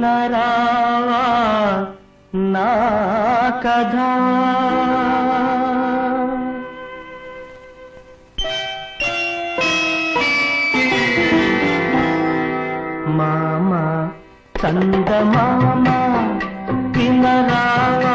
వినరావా నా కథ. మామ చందమామ వినరావా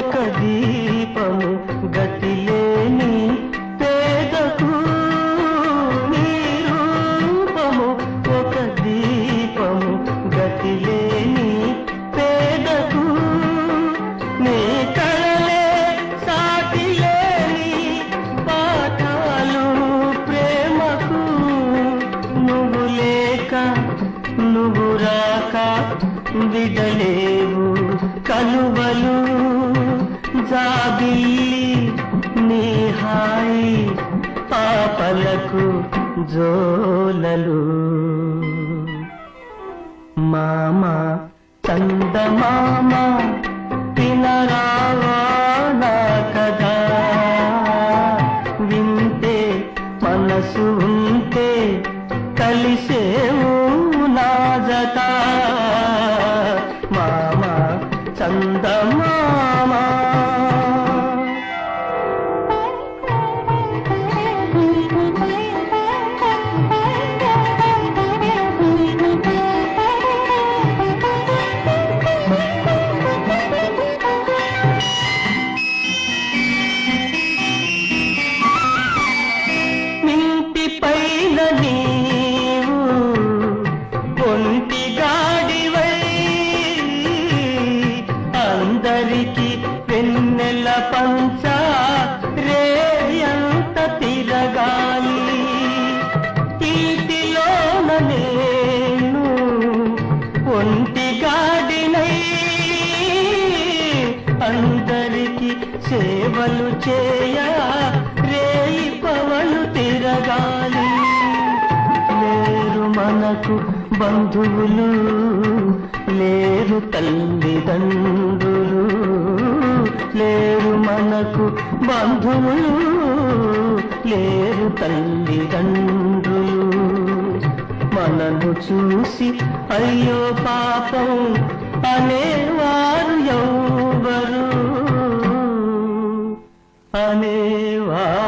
ఒక దీపము గతిలేని పేదకు నీ రూపము ఒక దీపము గతిలేని పేదకు నీ కళలే సాటి లేని పాఠాలు ప్రేమకు నువ్వు లేక నువ్వు రాక విడలేవు కలువలు జాబిల్లి నీ హాయి పాపలకు జోలలు. మామ చందమామ వినరావా నా కథ. వింటే మనసు ఉంటే కలిసే నేను ఒంటి గాడినై అందరికి సేవలు చేయ రేయి పవలు తిరగాలి. లేరు మనకు బంధువులు లేరు తల్లిదండ్రులు లేరు మనకు బంధువులు లేరు తల్లిదండ్రులు నన్ను చూసి అయ్యో పాపం అనేవారు ఎవరు అనేవారు